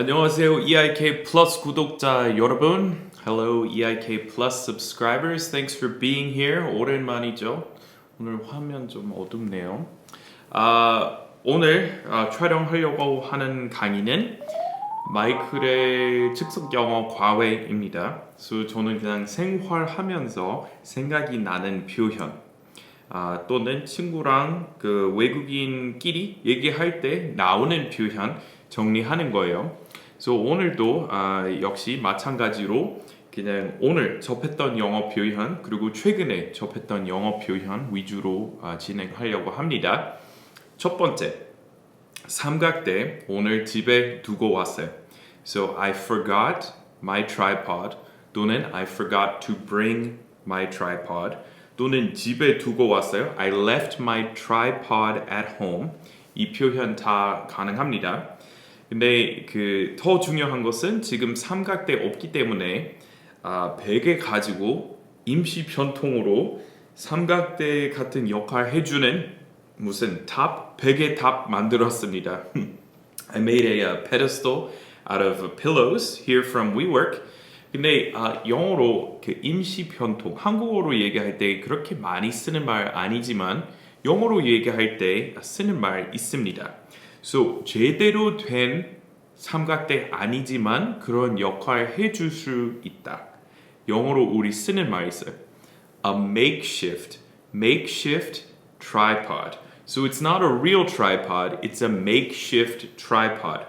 안녕하세요 EIK Plus 구독자 여러분. Hello EIK Plus subscribers. Thanks for being here. 오랜만이죠. 오늘 화면 좀 어둡네요. 아, 오늘 아, 촬영하려고 하는 강의는 마이클의 즉석 영어 과외입니다. 그래서 저는 그냥 생활하면서 생각이 나는 표현 아, 또는 친구랑 그 외국인끼리 얘기할 때 나오는 표현 정리하는 거예요. 그래서 오늘도 아, 역시 마찬가지로 그냥 오늘 접했던 영어 표현 그리고 최근에 접했던 영어 표현 위주로 아, 진행하려고 합니다. 첫 번째 삼각대 오늘 집에 두고 왔어요. So I forgot my tripod 또는 I forgot to bring my tripod 또는 집에 두고 왔어요. I left my tripod at home. 이 표현 다 가능합니다. 근데 그 더 중요한 것은 지금 삼각대 없기 때문에 아, 베개 가지고 임시 변통으로 삼각대 같은 역할 해주는 무슨 탑 베개 탑 만들었습니다. I made a, uh, pedestal out of pillows here from WeWork. 근데 아, 영어로 그 임시 변통 한국어로 얘기할 때 그렇게 많이 쓰는 말 아니지만 영어로 얘기할 때 쓰는 말 있습니다. So 제대로 된 삼각대 아니지만 그런 역할 해줄 수 있다. 영어로 우리 쓰는 말 있어요. A makeshift, makeshift tripod. So it's not a real tripod, it's a makeshift tripod.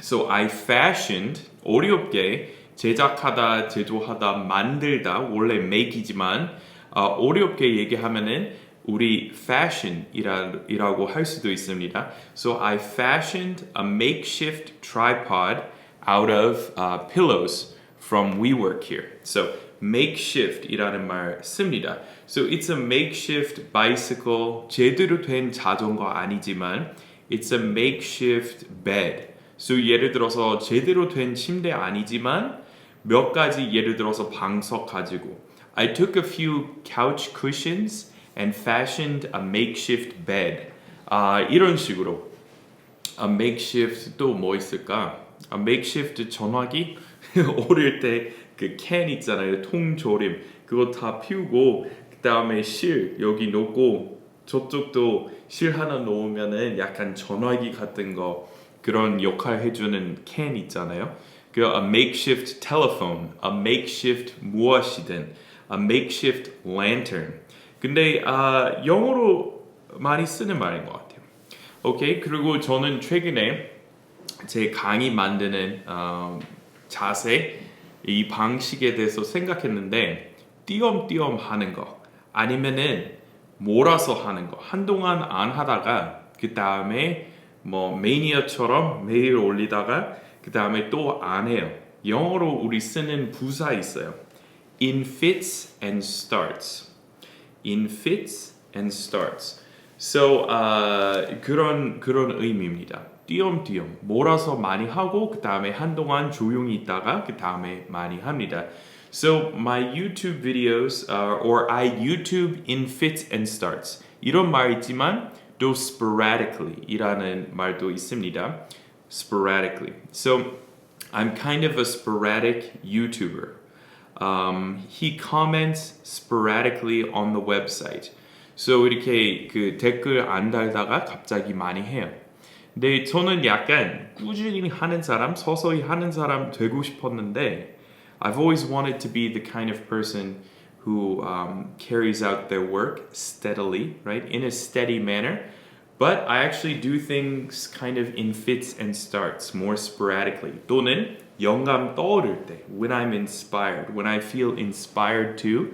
So I fashioned 어렵게 제작하다, 제조하다, 만들다 원래 make이지만 어, 어렵게 얘기하면은 우리 fashion이라고 할 수도 있습니다. So I fashioned a makeshift tripod out of uh, pillows from WeWork here. So makeshift이라는 말 씁니다. So it's a makeshift bicycle. 제대로 된 자전거 아니지만 it's a makeshift bed. So 예를 들어서 제대로 된 침대 아니지만 몇 가지 예를 들어서 방석 가지고 I took a few couch cushions and fashioned a makeshift bed. 아 이런 식으로 a makeshift 또 뭐 있을까? a makeshift 전화기 어릴 때 그 캔 있잖아요 통조림 그거 다 피우고 그 다음에 실 여기 놓고 저쪽도 실 하나 놓으면은 약간 전화기 같은 거 그런 역할 해주는 캔 있잖아요. 그 a makeshift telephone, a makeshift 무엇이든, a makeshift lantern. 근데 아, 영어로 많이 쓰는 말인 것 같아요. 오케이 그리고 저는 최근에 제 강의 만드는 어, 자세 이 방식에 대해서 생각했는데 띄엄띄엄 하는 거 아니면은 몰아서 하는 거 한동안 안 하다가 그 다음에 뭐 매니아처럼 매일 올리다가 그 다음에 또 안 해요. 영어로 우리 쓰는 부사 있어요. In fits and starts. In fits and starts. So uh, 그런 그런 의미입니다. 띄엄띄엄 몰아서 많이 하고 그 다음에 한동안 조용히 있다가 그 다음에 많이 합니다. So my YouTube videos uh, or I YouTube in fits and starts 이런 말 있지만 또 sporadically 이라는 말도 있습니다. sporadically. So I'm kind of a sporadic YouTuber. Um, he comments sporadically on the website. So 이렇게 그 댓글 안 달다가 갑자기 많이 해요. 근데 저는 약간 꾸준히 하는 사람, 서서히 하는 사람 되고 싶었는데 I've always wanted to be the kind of person who um, carries out their work steadily, right, in a steady manner. But I actually do things kind of in fits and starts, more sporadically. 또는 영감 떠오를 때, when I'm inspired, when I feel inspired to,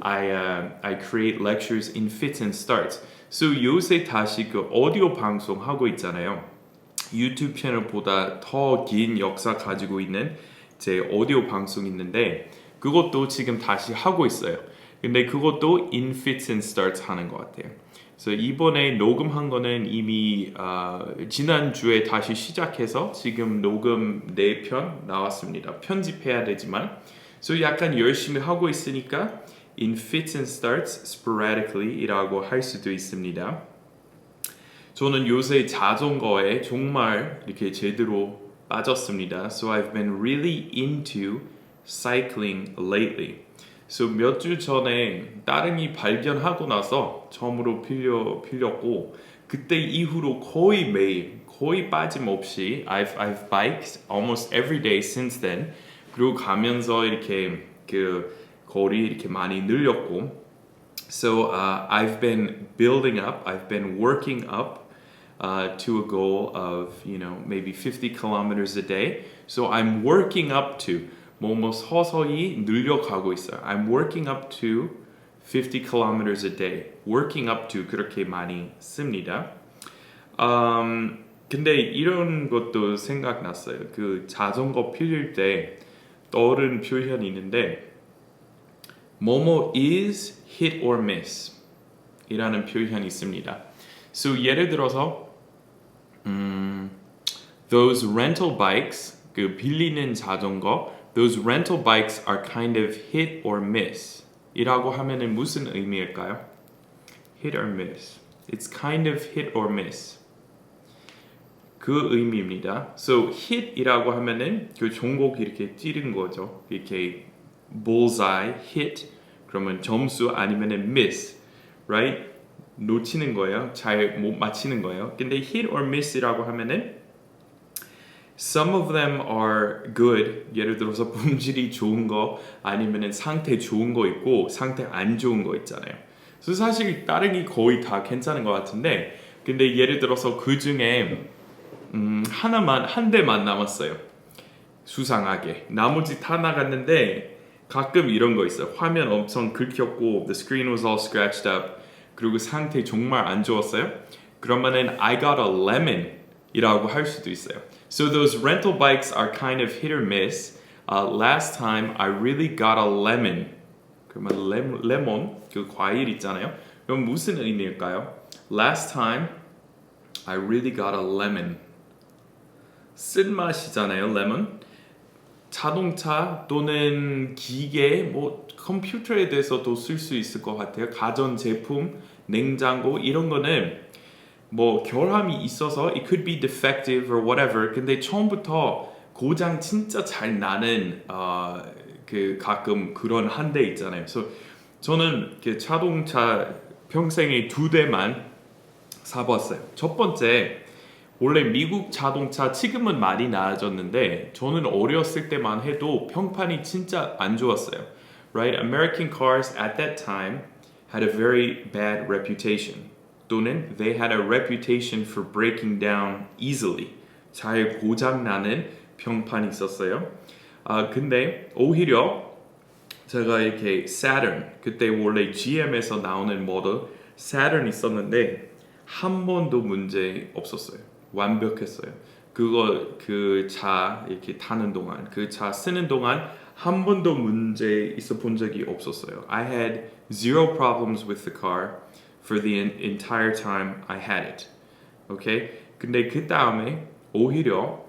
I uh, I create lectures in fits and starts. So 요새 다시 그 오디오 방송 하고 있잖아요. 유튜브 채널보다 더 긴 역사 가지고 있는 제 오디오 방송 있는데 그것도 지금 다시 하고 있어요. 근데 그것도 in fits and starts 하는 것 같아요. 그래서 이번에 녹음한 거는 이미 어, 지난 주에 다시 시작해서 지금 녹음 4편 나왔습니다. 편집해야 되지만, so 약간 열심히 하고 있으니까 in fits and starts sporadically이라고 할 수도 있습니다. 저는 요새 자전거에 정말 이렇게 제대로 빠졌습니다. So I've been really into cycling lately. So 몇 주 전에 따릉이 발견하고 나서 처음으로 필려 필렸고 그때 이후로 거의 매일 거의 빠짐없이 I've I've biked almost every day since then. 그리고 가면서 이렇게 그 거리 이렇게 많이 늘렸고 So uh, I've been building up, I've been working up uh, to a goal of, you know, maybe 50 kilometers a day. So I'm working up to, 뭐뭐 서서히 늘려가고 있어요. I'm working up to 50 kilometers a day. Working up to 그렇게 많이 씁니다. 음, 근데 이런 것도 생각났어요. 그 자전거 필릴 때 떠오른 표현이 있는데 뭐뭐 is hit or miss 이라는 표현이 있습니다. So 예를 들어서 음, those rental bikes 그 빌리는 자전거 those rental bikes are kind of hit or miss 이라고 하면은 무슨 의미일까요? hit or miss It's kind of hit or miss 그 의미입니다. So hit이라고 하면은 그 종목 이렇게 찌른 거죠. 이렇게 bullseye, hit 그러면 점수 아니면은 miss, right? 놓치는 거예요. 잘 못 맞히는 거예요. 근데 hit or miss이라고 하면은 some of them are good. 예를 들어서 품질이 좋은 거 아니면은 상태 좋은 거 있고 상태 안 좋은 거 있잖아요. 그래서 사실 다른 게 거의 다 괜찮은 것 같은데 근데 예를 들어서 그 중에 음, 하나만 한 대만 남았어요. 수상하게 나머지 다 나갔는데 가끔 이런 거 있어요. 화면 엄청 긁혔고 the screen was all scratched up 그리고 상태 정말 안 좋았어요. 그러면은 I got a lemon 이라고 할 수도 있어요. So those rental bikes are kind of hit or miss. Uh, last time I really got a lemon. 그러면 레, 레몬 그 과일 있잖아요. 그럼 무슨 의미일까요? Last time I really got a lemon. 쓴맛이잖아요, lemon. 자동차 또는 기계, 뭐 컴퓨터에 대해서도 쓸 수 있을 것 같아요. 가전 제품, 냉장고 이런 거는 뭐 결함이 있어서 it could be defective or whatever. 근데 처음부터 고장 진짜 잘 나는 어, 그 가끔 그런 한 대 있잖아요. 그래서 저는 그 자동차 평생에 두 대만 사봤어요. 첫 번째 원래 미국 자동차 지금은 많이 나아졌는데 저는 어렸을 때만 해도 평판이 진짜 안 좋았어요. Right? American cars at that time had a very bad reputation. 또는 they had a reputation for breaking down easily. 잘 고장 나는 평판이 있었어요. 아 근데 오히려 제가 이렇게 Saturn 그때 원래 GM에서 나오는 모델 Saturn 있었는데 한 번도 문제 없었어요. 완벽했어요. 그거 그 차 이렇게 타는 동안 그 차 쓰는 동안 한 번도 문제 있어 본 적이 없었어요. I had zero problems with the car for the en- entire time I had it. 오케이? 근데 그 다음에 오히려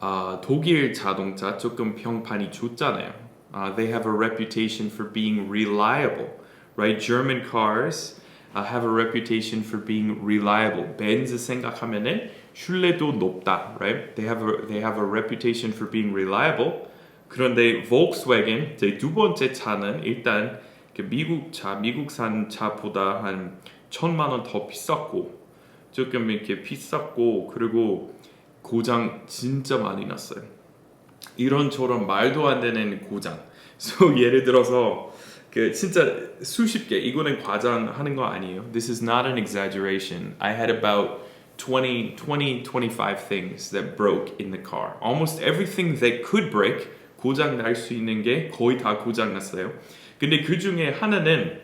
아, 독일 자동차 조금 평판이 좋잖아요. 아, they have a reputation for being reliable, right? German cars uh, have a reputation for being reliable. 벤츠 생각하면은 신뢰도 높다, right? They have a they have a reputation for being reliable. 그런데 Volkswagen 제 두 번째 차는 일단 그 미국 차, 미국산 차보다 한 천만 원 더 비쌌고 조금 이렇게 비쌌고 그리고 고장 진짜 많이 났어요. 이런저런 말도 안 되는 고장. So 예를 들어서 그 진짜 수십 개 이거는 과장하는 거 아니에요. This is not an exaggeration. I had about 20, 20, 25 things that broke in the car. Almost everything that could break 고장 날 수 있는 게 거의 다 고장 났어요. 근데 그 중에 하나는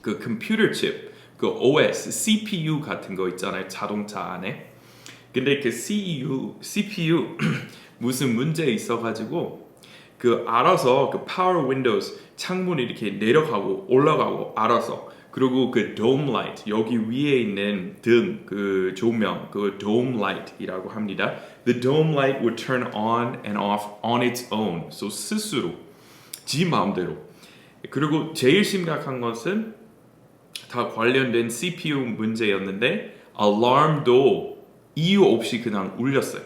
그 컴퓨터 칩, 그 OS, CPU 같은 거 있잖아요. 자동차 안에. 근데 그 CU, CPU 무슨 문제 있어가지고 그 알아서 그 파워 윈도우스 창문 이렇게 내려가고 올라가고 알아서 그리고 그 dome light 여기 위에 있는 등 그 조명 그 dome light이라고 합니다. The dome light would turn on and off on its own. So 스스로 지 마음대로. 그리고 제일 심각한 것은 다 관련된 CPU 문제였는데 알람도 이유 없이 그냥 울렸어요.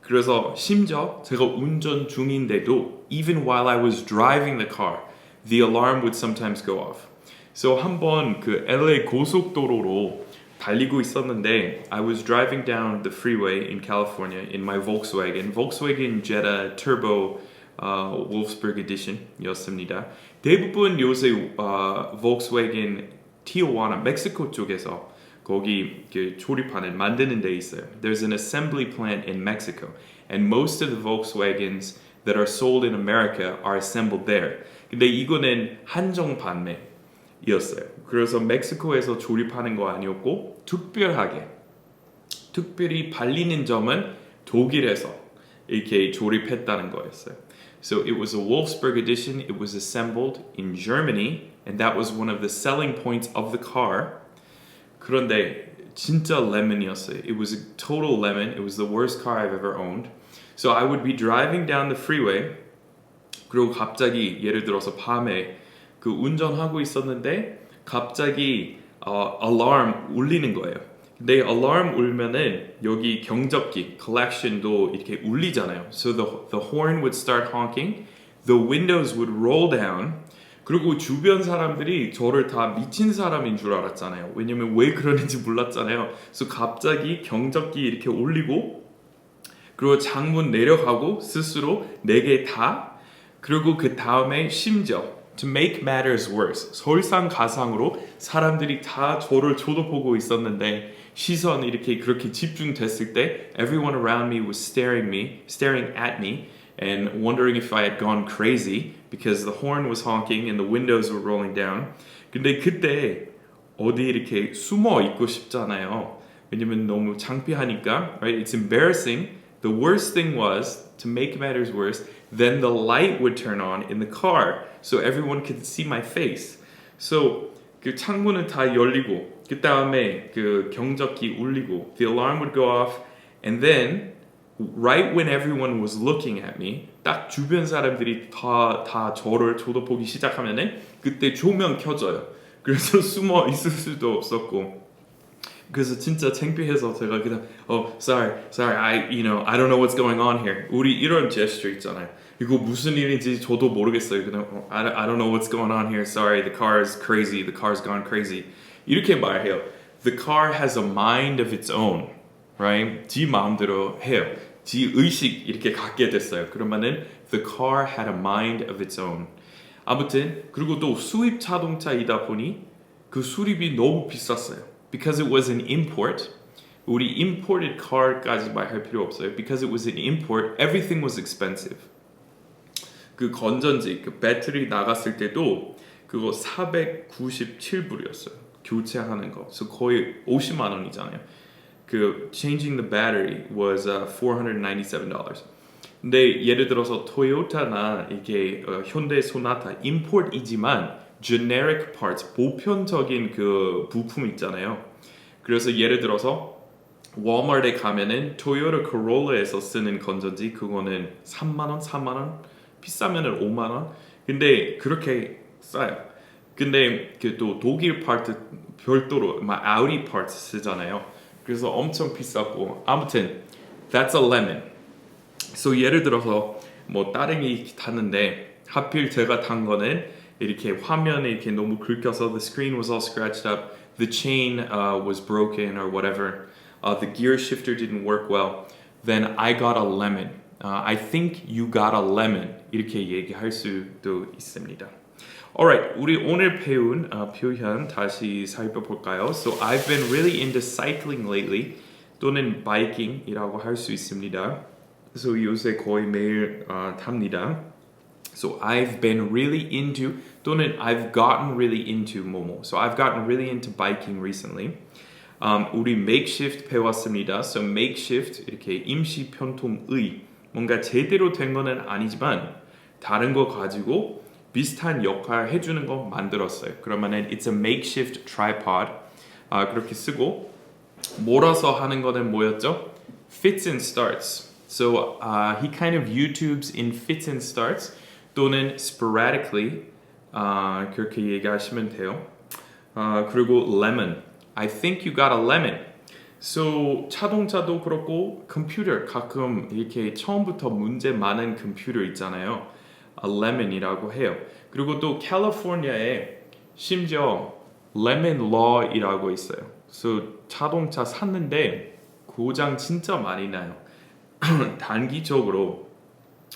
그래서 심지어 제가 운전 중인데도 even while I was driving the car, the alarm would sometimes go off. So 한번 그 LA 고속도로로 달리고 있었는데 I was driving down the freeway in California in my Volkswagen, Volkswagen Jetta Turbo uh, Wolfsburg Edition이었습니다. 대부분 요새 uh, Volkswagen Tijuana, 멕시코 쪽에서 거기 그 조립하는 만드는 데 있어요. There's an assembly plant in Mexico, and most of the Volkswagens that are sold in America are assembled there. 근데 이거는 한정 판매였어요. 그래서 멕시코에서 조립하는 거 아니었고 특별하게 특별히 발리는 점은 독일에서 이렇게 조립했다는 거였어요. So it was a Wolfsburg edition. It was assembled in Germany, and that was one of the selling points of the car. 그런데 진짜 lemon이었어요. It was a total lemon. It was the worst car I've ever owned. So I would be driving down the freeway. 그리고 갑자기 예를 들어서 밤에 그 운전하고 있었는데 갑자기 어, alarm 울리는 거예요. 근데 alarm 울면은 여기 경적기 collection도 이렇게 울리잖아요. So the the horn would start honking, the windows would roll down. 그리고 주변 사람들이 저를 다 미친 사람인 줄 알았잖아요. 왜냐면 왜 그러는지 몰랐잖아요. 그래서 갑자기 경적기 이렇게 올리고 그리고 창문 내려가고 스스로 네 개 다 그리고 그 다음에 심지어 to make matters worse 설상가상으로 사람들이 다 저를 쳐다보고 있었는데 시선 이렇게 그렇게 집중됐을 때 everyone around me was staring me staring at me and wondering if I had gone crazy because the horn was honking and the windows were rolling down 근데 그때 어디 이렇게 숨어 있고 싶잖아요 왜냐면 너무 창피하니까 right it's embarrassing the worst thing was to make matters worse then the light would turn on in the car so everyone could see my face. So 그 창문은 다 열리고 그 다음에 그 경적기 울리고 the alarm would go off and then right when everyone was looking at me 딱 주변 사람들이 다, 다 저를 쳐다보기 시작하면은 그때 조명 켜져요. 그래서 숨어 있을 수도 없었고 그래서 진짜 창피해서 제가 그냥 oh sorry sorry I you know I don't know what's going on here 우리 이런 제스처 있잖아요 이거 무슨 일인지 저도 모르겠어요 그냥 I, I don't know what's going on here sorry the car is crazy the car's gone crazy 이렇게 말해요 the car has a mind of its own right 지 마음대로 해요 지 의식 이렇게 갖게 됐어요 그러면은 the car had a mind of its own 아무튼 그리고 또 수입 자동차이다 보니 그 수리비 너무 비쌌어요 because it was an import. 우리 imported car까지 말할 필요 없어요. Because it was an import, everything was expensive. 그 건전지, 그 배터리 나갔을 때도 그거 497불이었어요. 교체하는 거. 그래서 거의 50만 원이잖아요. 그 changing the battery was uh, 497 dollars. 근데 예를 들어서 토요타나 이게 어, 현대 소나타 import이지만 generic parts, 보편적인 그 부품 있잖아요. 그래서 예를 들어서 월마트에 가면은 토요타 코롤라에서 쓰는 건전지 그거는 3만 원, 4만 원, 비싸면은 5만 원. 근데 그렇게 싸요. 근데 그 또 독일 파트 별도로 막 아우디 파트 쓰잖아요. 그래서 엄청 비싸고 아무튼 that's a lemon. So 예를 들어서 뭐 따릉이 탔는데 하필 제가 탄 거는 이렇게 화면에 이렇게 너무 긁혀서 the screen was all scratched up, the chain uh, was broken or whatever, uh, the gear shifter didn't work well, then I got a lemon. Uh, I think you got a lemon 이렇게 얘기할 수도 있습니다. Alright, 우리 오늘 배운 uh, 표현 다시 살펴볼까요? So I've been really into cycling lately 또는 바이킹이라고 할 수 있습니다. 그래서 요새 거의 매일 uh, 탑니다. So I've been really into 또는 I've gotten really into 뭐뭐. So I've gotten really into biking recently. Um, 우리 makeshift 배웠습니다. So makeshift 이렇게 임시 편통의 뭔가 제대로 된 거는 아니지만 다른 거 가지고 비슷한 역할 해주는 거 만들었어요. 그러면은 it's a makeshift tripod 아, 그렇게 쓰고 몰아서 하는 거는 뭐였죠? Fits and starts. So uh, he kind of YouTubes in fits and starts. 또는 sporadically 아, 그렇게 얘기하시면 돼요. 아, 그리고 lemon. I think you got a lemon. So 자동차도 그렇고 컴퓨터 가끔 이렇게 처음부터 문제 많은 컴퓨터 있잖아요. 아, lemon이라고 해요. 그리고 또 캘리포니아에 심지어 lemon law이라고 있어요. 그래서 자동차 샀는데 고장 진짜 많이 나요. 단기적으로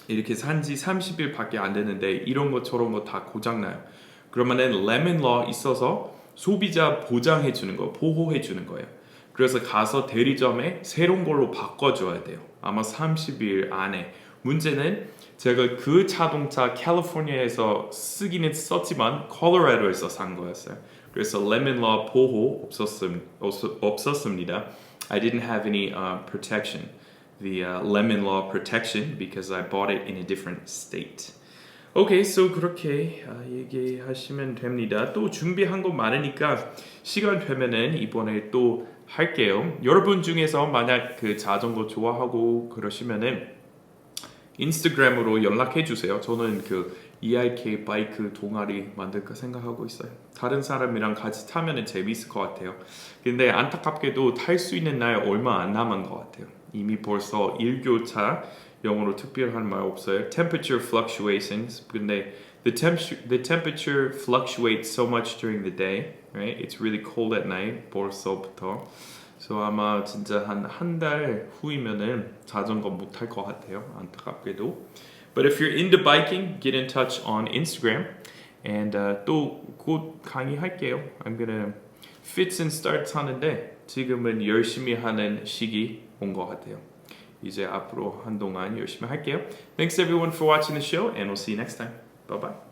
이렇게 산지 30일밖에 안 됐는데 이런 거 저런 거 다 고장 나요. 그러면은 lemon law 있어서 소비자 보장해 주는 거, 보호해 주는 거예요. 그래서 가서 대리점에 새로운 걸로 바꿔줘야 돼요. 아마 30일 안에. 문제는 제가 그 자동차 캘리포니아에서 쓰기는 썼지만 콜로라도에서 산 거였어요. 그래서 law 보호 없었음, 없- 없었습니다. I didn't have any uh, protection, the uh, lemon law protection, because I bought it in a different state. 오케이, so 그렇게 아, 얘기하시면 됩니다. 또 준비한 거 많으니까 시간 되면은 이번에 또 할게요. 여러분 중에서 만약 그 자전거 좋아하고 그러시면은 인스타그램으로 연락해 주세요. 저는 그 EIK 바이크 동아리 만들까 생각하고 있어요. 다른 사람이랑 같이 타면은 재밌을 것 같아요. 근데 안타깝게도 탈 수 있는 날 얼마 안 남은 것 같아요. 이미 벌써 1교차 영어로 특별한 말 없어요. Temperature fluctuations. 근데 the temperature the temperature fluctuates so much during the day, right? It's really cold at night. 벌써부터. 그래서 아마 진짜 한 한 달 후이면은 자전거 못 탈 것 같아요. 안타깝게도. But if you're into biking, get in touch on Instagram. And uh, 또곧 강의할게요. I'm gonna fits and starts 하는데 지금은 열심히 하는 시기 온 것 같아요. 이제 앞으로 한동안 열심히 할게요. Thanks everyone for watching the show and we'll see you next time. Bye bye.